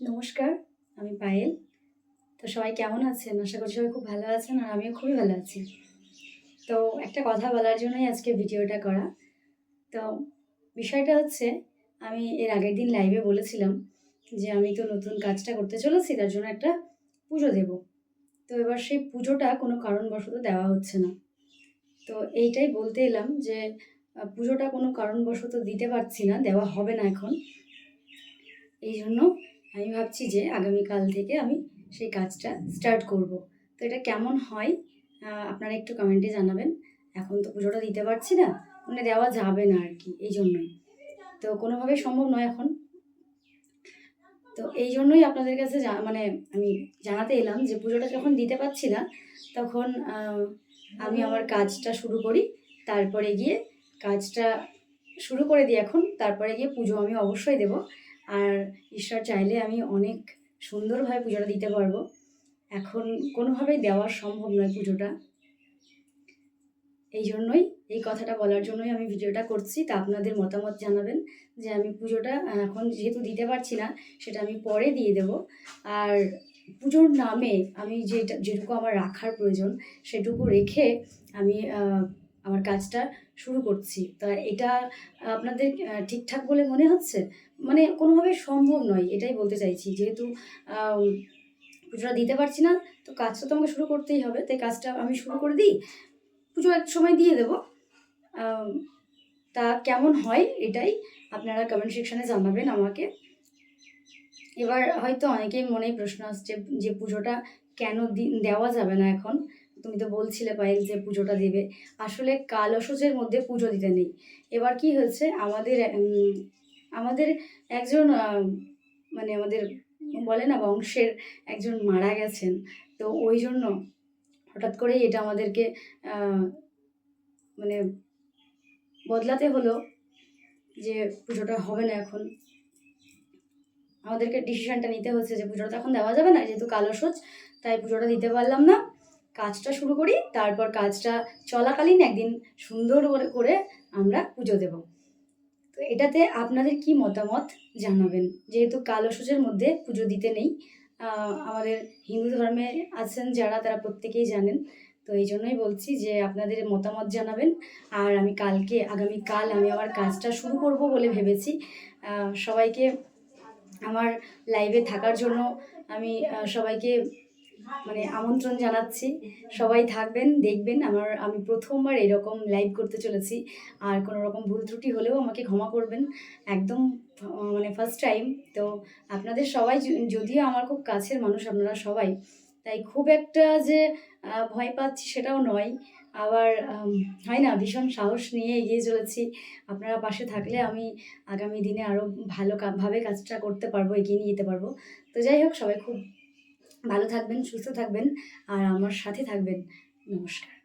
নমস্কার, আমি পায়েল। তো সবাই কেমন আছেন? আশা করি সবাই খুব ভালো আছেন আর আমিও খুবই ভালো আছি। তো একটা কথা বলার জন্যই আজকে ভিডিওটা করা। তো বিষয়টা হচ্ছে, আমি এর আগের দিন লাইভে বলেছিলাম যে আমি তো নতুন কাজটা করতে চলেছি, তার জন্য একটা পুজো দেব। তো এবার সেই পুজোটা কোনো কারণবশত দেওয়া হচ্ছে না। তো এইটাই বলতে এলাম যে পুজোটা কোনো কারণবশত দিতে পারছি না, দেওয়া হবে না এখন। এই জন্য আমি ভাবছি যে আগামীকাল থেকে আমি সেই কাজটা স্টার্ট করব। তো এটা কেমন হয়? আপনারা একটু কমেন্টে জানাবেন। এখন তো পুজোটা দিতে পারছি না মানে দেওয়া যাবে না আর কি এই জন্যই। তো কোনোভাবেই সম্ভব নয় এখন। তো এই জন্যই আপনাদের কাছে মানে আমি জানাতে এলাম যে পুজোটা যখন দিতে পারছি না, তখন আমি আমার কাজটা শুরু করি, তারপরে গিয়ে কাজটা শুরু করে দিই এখন, তারপরে গিয়ে পুজো আমি অবশ্যই দেব। আর ঈশ্বর চাইলে আমি অনেক সুন্দরভাবে পুজোটা দিতে পারব। এখন কোনোভাবেই দেওয়া সম্ভব নয় পুজোটা। এই জন্যই, এই কথাটা বলার জন্যই আমি ভিডিওটা করছি। তা আপনাদের মতামত জানাবেন যে আমি পুজোটা এখন যেহেতু দিতে পারছি না, সেটা আমি পরে দিয়ে দেব। আর পুজোর নামে আমি যেটা, যেটুকু আমার রাখার প্রয়োজন, সেটুকু রেখে আমি আমার কাজটা শুরু করছি। তা এটা আপনাদের ঠিকঠাক বলে মনে হচ্ছে? মানে কোনোভাবে সম্ভব নয়, এটাই বলতে চাইছি। যেহেতু পুজোটা দিতে পারছি না, তো কাজটা তো আমাকে শুরু করতেই হবে। তাই কাজটা আমি শুরু করে দিই। পুজো এক সময় দিয়ে দেবো। তা কেমন হয় এটাই আপনারা কমেন্ট সেকশানে জানাবেন আমাকে। এবার হয়তো অনেকেই মনে প্রশ্ন আসছে যে পুজোটা কেন দেওয়া যাবে না এখন? তুমি তো বলছিলে পায়েল যে পুজোটা দেবে। আসলে কালসূচের মধ্যে পুজো দিতে নেই। এবার কি হয়েছে? আমাদের আমাদের একজন মানে আমাদের বলে না, বংশের একজন মারা গেছেন। তো ওই জন্য হঠাৎ করেই এটা আমাদেরকে মানে বদলাতে হলো যে পুজোটা হবে না এখন। আমাদেরকে ডিসিশনটা নিতে হচ্ছে যে পুজোটা এখন দেওয়া যাবে না, যেহেতু কালো সোচ তাই পুজোটা দিতে পারলাম না। কাজটা শুরু করি, তারপর কাজটা চলাকালীন একদিন সুন্দর করে আমরা পুজো দেব। তো এটাতে আপনাদের কি মতামত জানাবেন? যেহেতু কালো সূচের মধ্যে পুজো দিতে নেই আমাদের হিন্দু ধর্মে আছেন যারা, তারা প্রত্যেকেই জানেন। তো এই জন্যই বলছি যে আপনাদের মতামত জানাবেন। আর আমি কালকে, আগামী কাল আমি আমার কাজটা শুরু করব বলে ভেবেছি। সবাইকে আমার লাইভে থাকার জন্য আমি সবাইকে মানে আমন্ত্রণ জানাচ্ছি। সবাই থাকবেন, দেখবেন আমার, আমি প্রথমবার এরকম লাইভ করতে চলেছি। আর কোনো রকম ভুল ত্রুটি হলেও আমাকে ক্ষমা করবেন। একদম মানে ফার্স্ট টাইম তো আপনাদের সবাই যদিও আমার খুব কাছের মানুষ আপনারা সবাই, তাই খুব একটা যে ভয় পাচ্ছি সেটাও নয়। আবার হয় না, ভীষণ সাহস নিয়ে এগিয়ে চলেছি। আপনারা পাশে থাকলে আমি আগামী দিনে আরও ভালো ভাবে কাজটা করতে পারব, এগিয়ে নিয়ে যেতে পারব। তো যাই হোক, সবাই খুব ভালো থাকবেন সুস্থ থাকবেন আর আমার সাথে থাকবেন। নমস্কার।